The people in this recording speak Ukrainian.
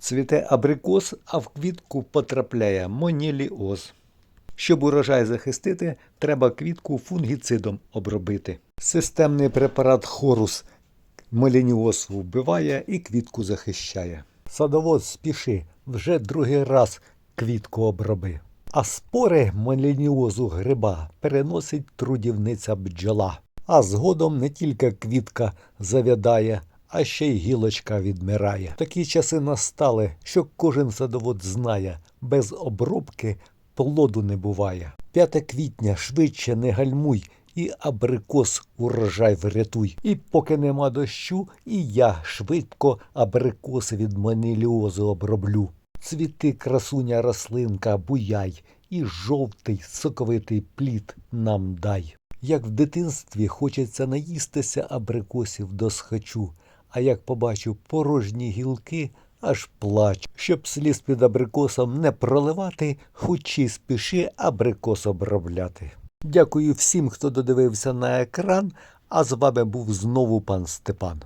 Цвіте абрикос, а в квітку потрапляє моніліоз. Щоб урожай захистити, треба квітку фунгіцидом обробити. Системний препарат Хорус Молініоз вбиває і квітку захищає. Садовод спіши, вже другий раз квітку оброби. А спори молініозу гриба переносить трудівниця бджола. А згодом не тільки квітка завядає, а ще й гілочка відмирає. Такі часи настали, що кожен садовод знає, без обробки плоду не буває. 5 квітня швидше не гальмуй, і абрикос урожай врятуй. І поки нема дощу, і я швидко абрикоси від маніліозу оброблю. Цвіти красуня рослинка, буяй, і жовтий соковитий плід нам дай. Як в дитинстві хочеться наїстися абрикосів до схочу, а як побачу порожні гілки, аж плач. Щоб сліз під абрикосом не проливати, хоч і спіши абрикос обробляти. Дякую всім, хто додивився на екран, а з вами був знову пан Степан.